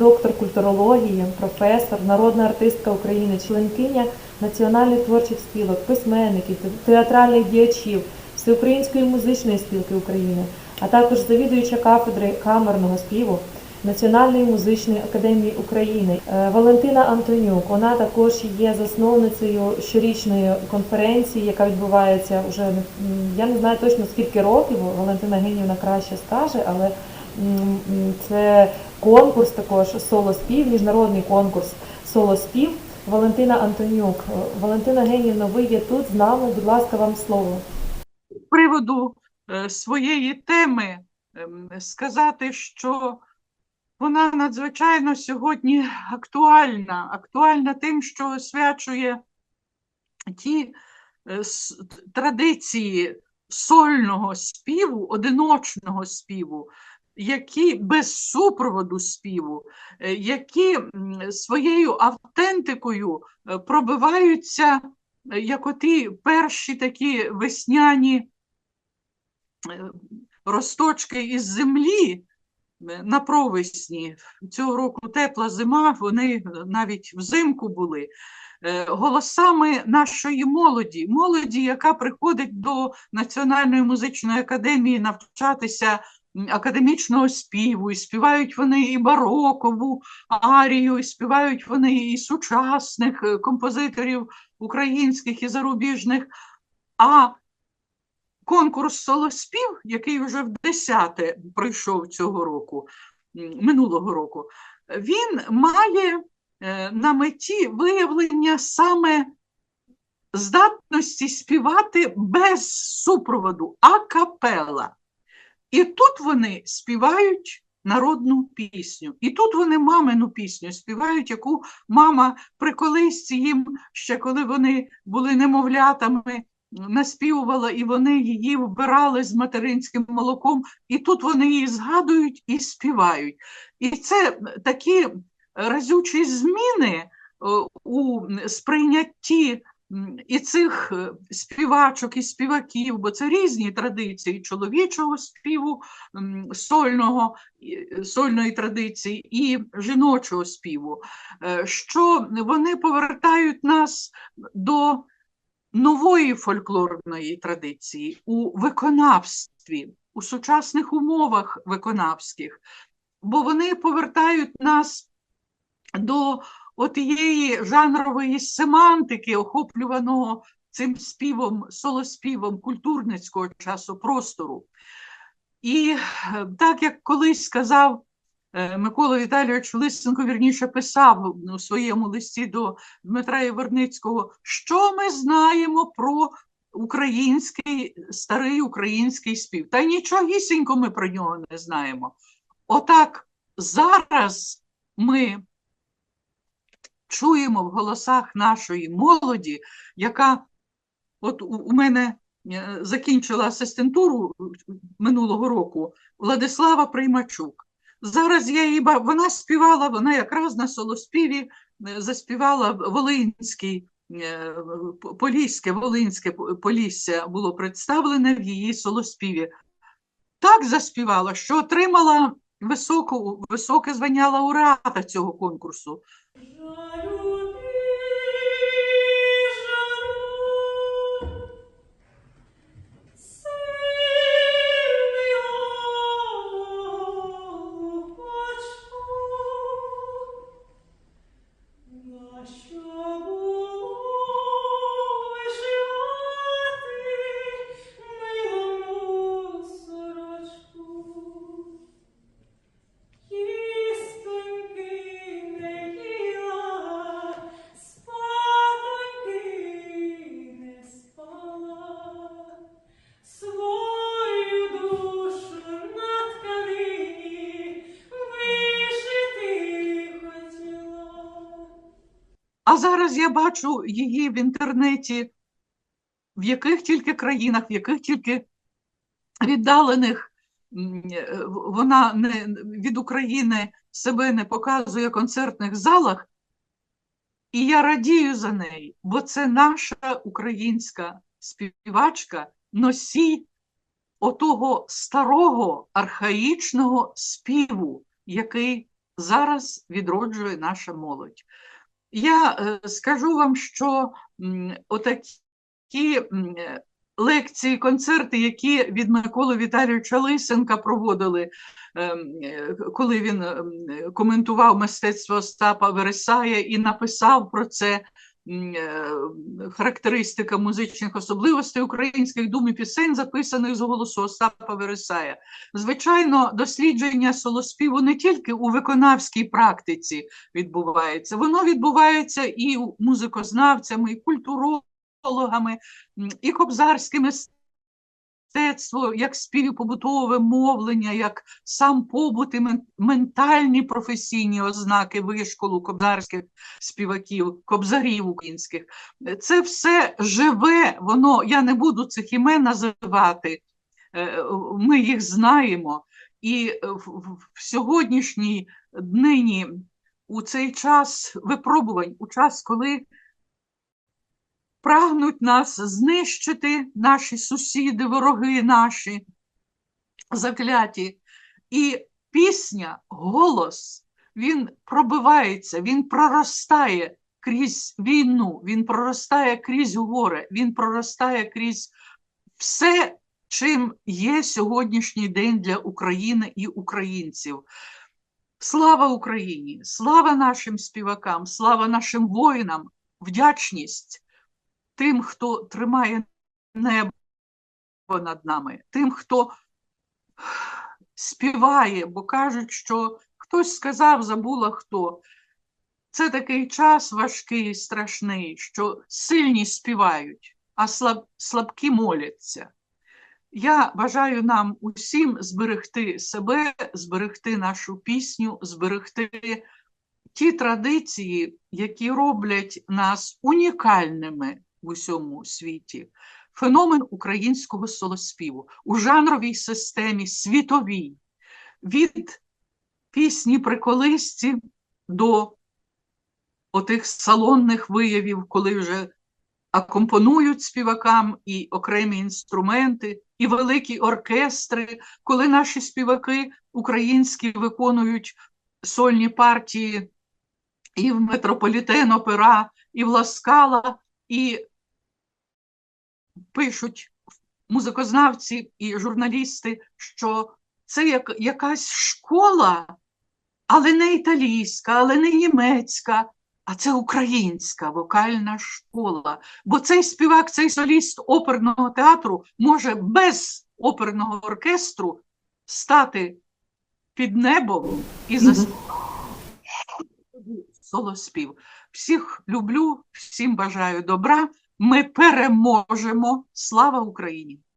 доктор культурології, професор, народна артистка України, членкиня національних творчих спілок, письменників, театральних діячів, Всеукраїнської музичної спілки України, а також завідуюча кафедри камерного співу Національної музичної академії України Е, Валентина Антонюк. Вона також є засновницею щорічної конференції, яка відбувається вже я не знаю точно скільки років. Валентина Генівна краще скаже, але це конкурс також соло-спів, міжнародний конкурс соло-спів. Валентина Антонюк. Е, Валентина Генівна, ви є тут з нами. Будь ласка, вам слово. З приводу е, своєї теми ем, сказати, що вона надзвичайно сьогодні актуальна, актуальна тим, що освячує ті е, традиції сольного співу, одиночного співу, які без супроводу співу, е, які своєю автентикою е, пробиваються, е, як оті перші такі весняні росточки із землі на провесні. Цього року тепла зима, вони навіть взимку були. Голосами нашої молоді, молоді, яка приходить до Національної музичної академії навчатися академічного співу, і співають вони і барокову арію, і співають вони і сучасних е, композиторів українських і зарубіжних. А конкурс солоспів, який вже в десяте пройшов цього року, минулого року, він має е, на меті виявлення саме здатності співати без супроводу, акапела. І тут вони співають народну пісню. І тут вони мамину пісню співають, яку мама при колисці їм, ще коли вони були немовлятами, наспівувала, і вони її вбирали з материнським молоком, і тут вони її згадують і співають. І це такі разючі зміни е, у сприйнятті і цих е, співачок і співаків, бо це різні традиції чоловічого співу, сольного, сольної традиції і жіночого співу, е, що вони повертають нас до нової фольклорної традиції у виконавстві, у сучасних умовах виконавських, бо вони повертають нас до отієї жанрової семантики, охоплюваного цим співом, солоспівом культурницького часу простору. І е, так як колись сказав е, Микола Віталійович Лисенко, вірніше писав у своєму листі до Дмитра Яворницького, що ми знаємо про український, старий український спів. Та нічогісінько ми про нього не знаємо. Отак зараз ми чуємо в голосах нашої молоді, яка от у, мене е, закінчила асистентуру минулого року Владислава Приймачук. Зараз я її ба- вона співала, вона якраз на солоспіві е, заспівала Волинський. е, Поліське, Волинське Полісся було представлене в її солоспіві. Так заспівала, що отримала високу, високе звання лауреата цього конкурсу. Lord. А зараз я бачу її в інтернеті, в яких тільки країнах, в яких тільки віддалених е, вона не, від України себе не показує в концертних залах. І я радію за неї, бо це наша українська співачка, носій отого старого архаїчного співу, який зараз відроджує наша молодь. Я е, скажу вам, що отакі е, лекції, концерти, які від Миколи Віталійовича Лисенка проводили, ем, е, коли він е, коментував мистецтво Остапа Вересая і написав про це е, характеристика музичних особливостей українських дум і пісень, записаних з голосу Остапа Вересая. Звичайно, дослідження солоспіву не тільки у виконавській практиці відбувається, воно відбувається і музикознавцями, і культурологами, і кобзарське мистецтво, як спів і побутове мовлення, як сам побут і ментальні професійні ознаки вишколу кобзарських співаків, кобзарів українських. Це все живе, воно, я не буду цих імен називати, е, ми їх знаємо. І в сьогоднішній днині, у цей час випробувань, у час, коли прагнуть нас знищити наші сусіди, вороги наші закляті. І пісня, голос, він пробивається, він проростає крізь війну, він проростає крізь горе, він проростає крізь все, чим є сьогоднішній день для України і українців. Слава Україні! Слава нашим співакам, слава нашим воїнам, вдячність тим, хто тримає небо над нами, тим, хто співає, бо кажуть, що хтось сказав, забула хто. Це такий час важкий, страшний, що сильні співають, а слаб, слабкі моляться. Я бажаю нам усім зберегти себе, зберегти нашу пісню, зберегти ті традиції, які роблять нас унікальними в усьому світі. Феномен українського солоспіву у жанровій системі світовій, від пісні приколисті до отих салонних виявів, коли вже акомпонують співакам і окремі інструменти, і великі оркестри, коли наші співаки українські виконують сольні партії і в метрополітен опера, і в Ласкала, і пишуть музикознавці і журналісти, що це як якась школа, але не італійська, але не німецька, а це українська вокальна школа. Бо цей співак, цей соліст оперного театру може без оперного оркестру стати під небом і заспівати солоспів. Всіх люблю, всім бажаю добра. Ми переможемо. Слава Україні!